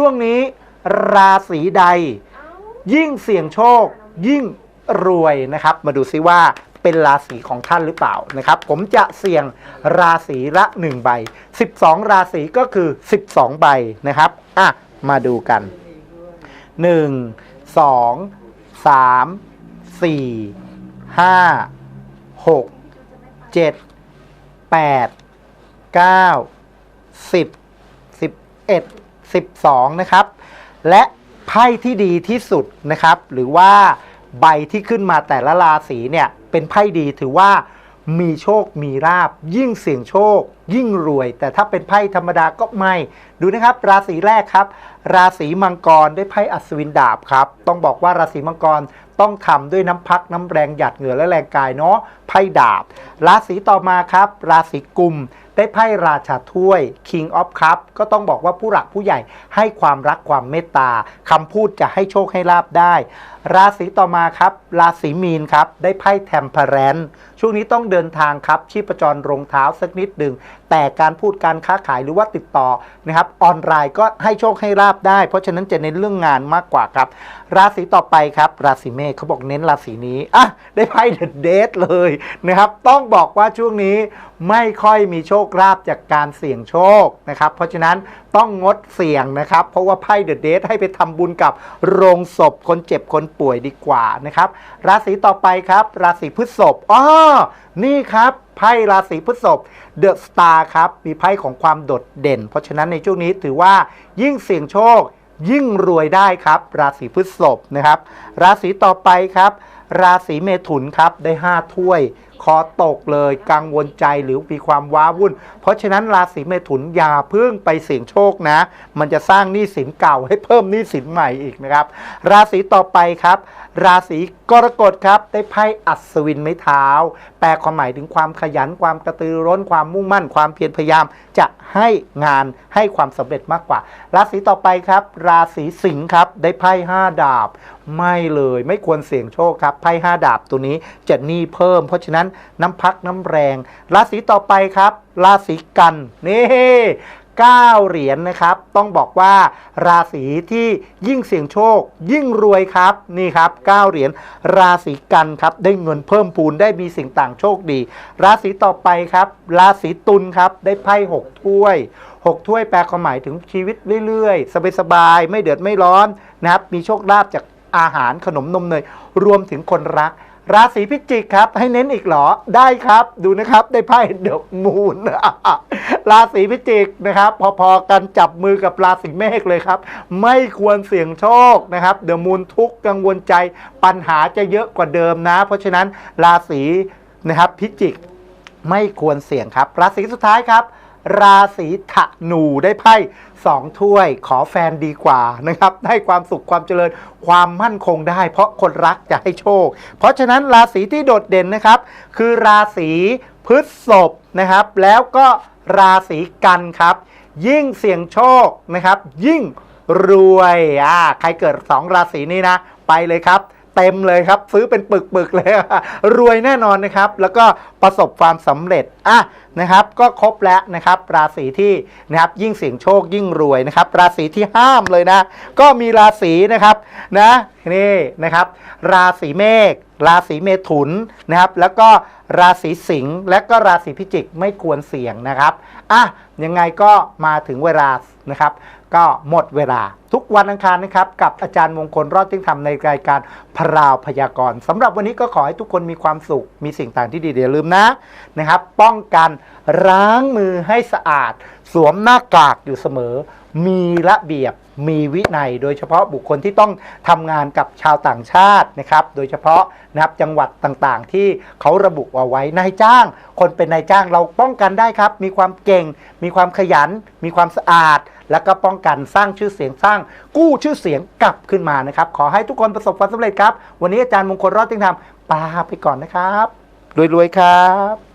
ช่วงนี้ ราศีใด ยิ่งเสี่ยงโชค ยิ่งรวยนะครับ มาดูซิว่าเป็นราศีของท่านหรือเปล่านะครับ ผมจะเสี่ยงราศีละ 1 ใบ 12 ราศีก็คือ 12 ใบนะครับอะมาดูกัน 1 2 3 4 5 6 7 8 9 10 11 12 นะครับ และไพ่ที่ดีที่สุดนะครับ หรือว่าใบที่ขึ้นมาแต่ละราศีเนี่ยเป็นไพ่ดีถือว่ามีโชคมีราบ ยิ่งเสี่ยงโชค ยิ่งรวย แต่ถ้าเป็นไพ่ธรรมดาก็ไม่ ดูนะครับ ราศีแรกครับ ราศีมังกรได้ไพ่อัศวินดาบครับ ต้องบอกว่าราศีมังกรต้องทำด้วยน้ำพักน้ำแรงหยัดเหงื่อและแรงกายเนาะไพ่ดาบ ราศีต่อมาครับ ราศีกุม ได้ไพ่ราชาถ้วย King of Cup ก็ต้องบอกว่าผู้หลักผู้ใหญ่ให้ความรักความเมตตาคำพูดจะให้โชคให้ลาบได้ ราศีต่อมาครับ ราศีมีนครับ ได้ไพ่แทมเพแรนช่วงนี้ต้องเดินทางครับ ชีพจรรองเท้าสักนิดหนึ่งแต่การพูดการค้าขายหรือว่าติดต่อนะครับออนไลน์ก็ให้โชคให้ลาบได้ เพราะฉะนั้นจะเน้นเรื่องงานมากกว่าครับ ราศีต่อไปครับ ราศีเมษเขาบอกเน้นราศีนี้อะได้ไพ่เดอะเดทเลยนะครับต้องบอกว่าช่วงนี้ไม่ค่อยมีโชคลาภจากการเสี่ยงโชคนะครับ เพราะฉะนั้นต้องงดเสี่ยงนะครับ เพราะว่าไพ่เดอะเดทให้ไปทำบุญกับโรงศพคนเจ็บคนป่วยดีกว่านะครับ ราศีต่อไปครับ ราศีพฤษภอ๋อนี่ครับไพ่ราศีพฤษภเดอะสตาร์ครับมีไพ่ของความโดดเด่น เพราะฉะนั้นในช่วงนี้ถือว่ายิ่งเสี่ยงโชค ยิ่งรวยได้ครับ ราศีพฤษภนะครับ ราศีต่อไปครับ ราศีเมถุนครับได้ 5 ถ้วย คอตกเลยกังวลใจหรือมีความว้าวุ่น เพราะฉะนั้นราศีเมถุนอย่าเพิ่งไปเสี่ยงโชคนะ มันจะสร้างหนี้สินเก่าให้เพิ่มหนี้สินใหม่อีกนะครับ ราศีต่อไปครับ ราศีกรกฎครับได้ไพ่อัศวินไม้เท้า แปลความหมายถึงความขยันความกระตือร้นความมุ่งมั่น ความเพียรพยายามจะให้งานให้ความสำเร็จมากกว่า ราศีต่อไปครับ ราศีสิงห์ครับได้ไพ่ห้าดาบ ไม่เลยไม่ควรเสี่ยงโชคครับไพ่ห้าดาบตัวนี้จะหนี้เพิ่ม เพราะฉะนั้นน้ำพักน้ำแรง ราศีต่อไปครับ ราศีกันนี่9เหรียญนะครับ ต้องบอกว่าราศีที่ยิ่งเสี่ยงโชค ยิ่งรวยครับนี่ครับ9เหรียญราศีกันครับได้เงินเพิ่มพูนได้มีสิ่งต่างโชคดี ราศีต่อไปครับ ราศีตุลครับได้ไพ่6ถ้วย6ถ้วยแปลความหมายถึงชีวิตเรื่อยๆ สบายๆไม่เดือดไม่ร้อนนะครับมีโชคลาภจากอาหารขนมนมเนยรวมถึงคนรัก ราศีพิจิกครับ ให้เน้นอีกเหรอได้ครับ ดูนะครับได้ไพ่เดอะมูนราศีพิจิกนะครับ พอๆกันจับมือกับราศีเมษเลยครับ ไม่ควรเสี่ยงโชคนะครับเดอะมูนทุกกังวลใจปัญหาจะเยอะกว่าเดิมนะ เพราะฉะนั้นราศีนะครับพิจิกไม่ควรเสี่ยงครับ ราศีสุดท้ายครับ ราศีธนูได้ไพ่สองถ้วยขอแฟนดีกว่านะครับ ได้ความสุขความเจริญความมั่นคงได้ เพราะคนรักจะให้โชค เพราะฉะนั้นราศีที่โดดเด่นนะครับ คือราศีพฤษภนะครับ แล้วก็ราศีกันครับ ยิ่งเสี่ยงโชคนะครับ ยิ่งรวยอ่าใครเกิด 2 ราศีนี้นะ ไปเลยครับ เต็มเลยครับ ซื้อเป็นปึกๆเลยรวยแน่นอนนะครับ แล้วก็ประสบความสำเร็จอะนะครับ ก็ครบแล้วนะครับ ราศีที่นะครับยิ่งเสี่ยงโชคยิ่งรวยนะครับ ราศีที่ห้ามเลยนะ ก็มีราศีนะครับนะนี่นะครับ ราศีเมษ ราศีเมถุนนะครับ แล้วก็ราศีสิงห์และก็ราศีพิจิกไม่ควรเสี่ยงนะครับอะยังไงก็มาถึงเวลานะครับ ก็หมดเวลาทุกวันอังคารนะครับ กับอาจารย์มงคลรอดทิ้งธรรมในรายการพราวพยากรณ์สำหรับวันนี้ก็ขอให้ทุกคนมีความสุข มีสิ่งต่างที่ดีอย่าลืมนะนะครับ ป้องกันล้างมือให้สะอาด สวมหน้ากากอยู่เสมอ มีระเบียบ มีวินัย โดยเฉพาะบุคคลที่ต้องทำงานกับชาวต่างชาตินะครับ โดยเฉพาะนะครับจังหวัดต่างๆ ที่เขาระบุเอาไว้นายจ้าง คนเป็นนายจ้างเราป้องกันได้ครับ มีความเก่ง มีความขยัน มีความสะอาด แล้วก็ป้องกันสร้างชื่อเสียงสร้าง กู้ชื่อเสียงกลับขึ้นมานะครับ ขอให้ทุกคนประสบความสำเร็จครับ วันนี้อาจารย์มงคลรอดติ้งธรรมลาไปก่อนนะครับรวยๆครับ